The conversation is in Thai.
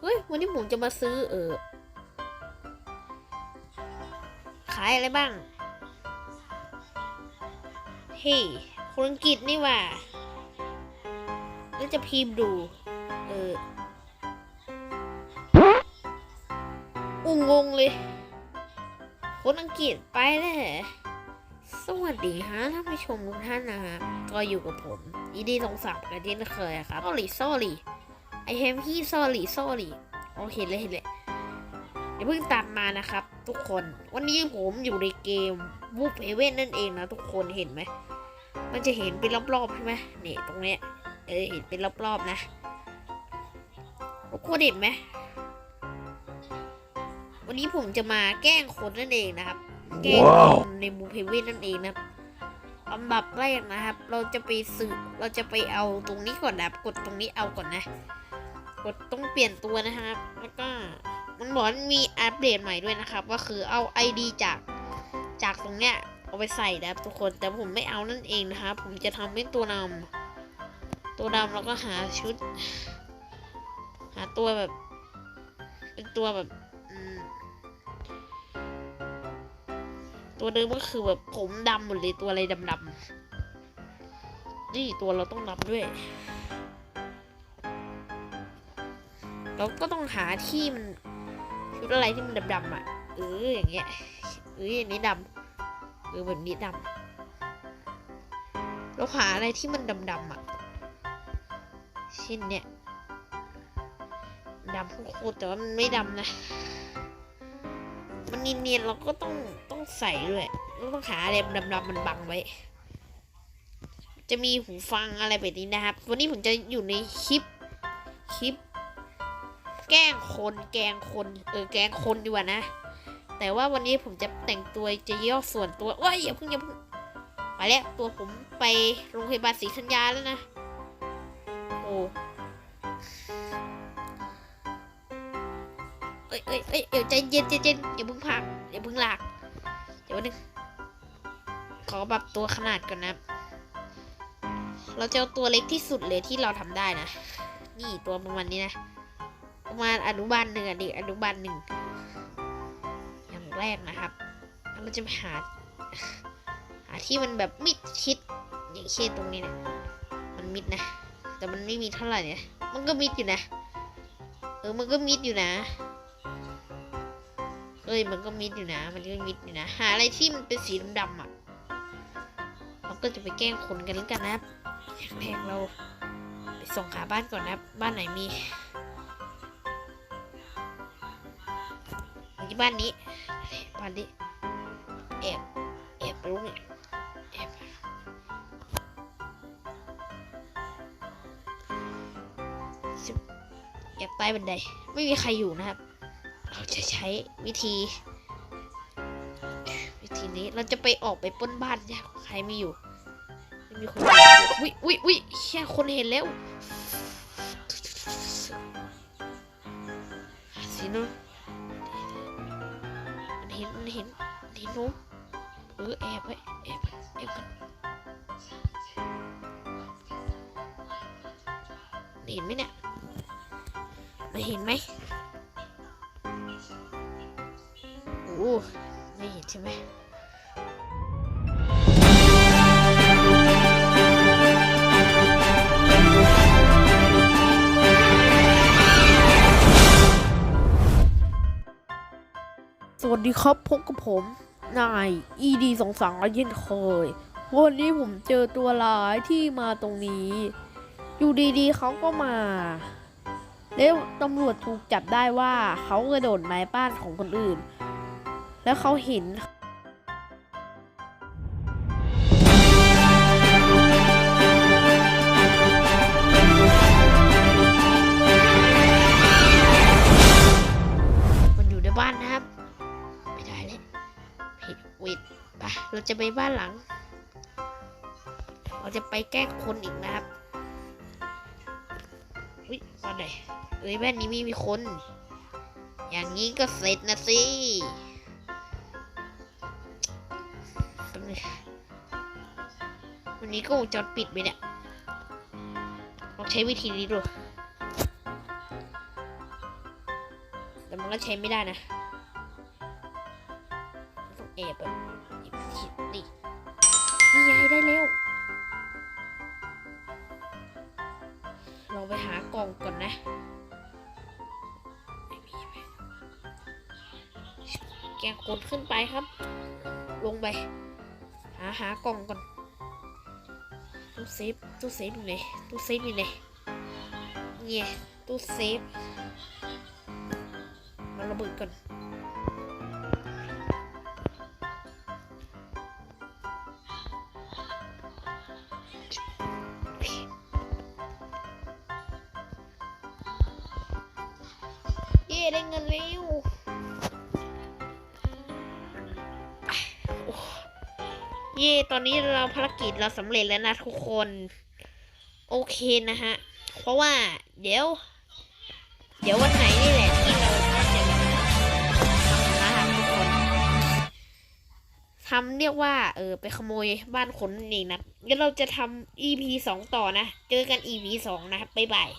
เฮ้ย วันนี้ผมจะมาซื้อเออ ขายอะไรบ้าง เฮ้ยคนอังกฤษนี่ว่า แล้วจะพิมพ์ดู เออ งงงเลย คนอังกฤษไปแล้วเหรอสวัสดีฮะท่านผู้ชมทุกท่านนะครับก็อยู่กับผมอีดีสงสักกันเช่นเคยครับ sorry sorry I am he sorry sorry โอเคเลยเห็นเลยอย่าเพิ่งตามมานะครับ ทุกคน วันนี้ผมอยู่ในเกมวูฟเฮเว่นนั่นเองนะ ทุกคนเห็นไหม มันจะเห็นเป็นรอบๆใช่ไหมเนี่ยตรงเนี้ยเออเห็นเป็นรอบๆนะทุกคนเห็นไหม วันนี้ผมจะมาแกล้งคนนั่นเองนะครับ แกล้งคนในบูเพเว่นนั่นเองนะครับอันดับแรกนะครับ เราจะไปซื้อเราจะไปเอาตรงนี้ก่อนนะครับ กดตรงนี้เอาก่อนนะ กดต้องเปลี่ยนตัวนะครับ แล้วก็มันบอกว่ามีอัปเดตใหม่ด้วยนะครับ ก็คือเอา ID จากจากตรงเนี้ยเอาไปใส่นะครับทุกคน แต่ผมไม่เอานั่นเองนะครับ ผมจะทำเป็นตัวนำตัวดำแล้วก็หาชุด หาตัวแบบ เป็นตัวแบบอืม ตัวเดิมก็คือแบบผมดำหมดเลยตัวอะไรดำๆนี่ตัวเราต้องดำด้วย เราก็ต้องหาที่มันชุดอะไรที่มันดำๆอะ เอออย่างเงี้ยเอออย่างนี้ดำเออแบบนี้ดำเราหาอะไรที่มันดำๆอะเช่นเนี้ยดำโคตรแต่ว่ามันไม่ดำนะ มันเนียนๆเราก็ต้องต้องใส่ด้วยเราต้องหาอะไรดำๆมันบังไว้ จะมีหูฟังอะไรแบบนี้นะครับ วันนี้ผมจะอยู่ในคลิปคลิป แกล้งคนแกล้งคนเออแกล้งคนดีกว่านะ แต่ว่าวันนี้ผมจะแต่งตัวจะย่อส่วนตัวเอ้ยอย่าเพิ่งอย่าเพิ่งไปแล้วตัวผมไปโรงพยาบาลศรีธัญญาแล้วนะโอ้ เอ้ยเอ้ยเอ้ยเดี๋ยวใจเย็นใจเย็นอย่าเพิ่งพักอย่าเพิ่งหลาก เดี๋ยววันนึงขอปรับตัวขนาดก่อนนะ เราจะเอาตัวเล็กที่สุดเลยที่เราทำได้นะ นี่ตัวประมาณนี้นะ ประมาณอนุบาลหนึ่งอะด็กอนุบาลหนึ่ง อย่างแรกนะครับ เราจะไปหา หาที่มันแบบมิดชิด อย่างเช่นตรงนี้นะ มันมิดนะ แต่มันไม่มิดเท่าไหร่เนี่ย มันก็มิดอยู่นะ เออ มันก็มิดอยู่นะ เอ้ยมันก็มิดอยู่นะ มันก็มิดอยู่นะ หาอะไรที่มันเป็นสีดำๆอะ เราก็จะไปแกล้งคนกันแล้วกันนะครับอยางแรกเรา ไปส่งหาบ้านก่อนนะบ้านไหนมีที่บ้านนี้บ้านนี้แอบแอบไปรู้เนี่ยแอบสิบแอบใต้บันได ไม่มีใครอยู่นะครับ เราจะใช้วิธี วิธีนี้เราจะไปออกไปป้นบ้านเนี่ยใครไม่อยู่ไม่มีคนอยู่วิวิวิแค่คนเห็นแล้วสิเนอะมันเห็นมันเห็นมันเห็นหนูเออแอบไว้แอบแอบกันเห็นไหมเนี่ยมันเห็นไหม ไม่เห็นใช่ไหมสวัสดีครับพบกับผม นาย ED สองสังเช่นเคยวันนี้ผมเจอตัวร้ายที่มาตรงนี้ อยู่ดีๆเขาก็มา แล้วตำรวจถูกจับได้ว่าเขากระโดดไม้บ้านของคนอื่น แล้วเขาเห็น มันอยู่ในบ้านนะครับ ไม่ได้เลยผิดวิดไปเราจะไปบ้านหลัง เราจะไปแกล้งคนอีกนะครับวิบ้านไหนเอ้ยบ้านนี้ไม่มีคน อย่างนี้ก็เสร็จนะสิี้ก็วงจรปิดไปเนี่ยลองใช้วิธีนี้ดู แต่มันก็ใช้ไม่ได้นะต้องแอบแบบนี่นี่ไงได้เร็วลองไปหากล่องก่อนนะไม่มีไหมแกกดขึ้นไปครับ ลงไป หาหากล่องก่อน เซฟตู้เซฟอยู่ไหนตู้เซฟอยู่ไหนเนี่ยตู้เซฟมาระเบิดก่อนเย่ได้เงินแล้ว เย่ตอนนี้เราภารกิจเราสำเร็จแล้วนะทุกคน โอเคนะฮะ เพราะว่า เดี๋ยว เดี๋ยววันไหนนี่แหละที่เราจะทำนะคะทุกคนทำเรียกว่า เออ ไปขโมยบ้านคนนั่นเองนะงั้นเราจะทำ EP สองต่อนะ เจอกัน EP สองนะครับบ๊ายบาย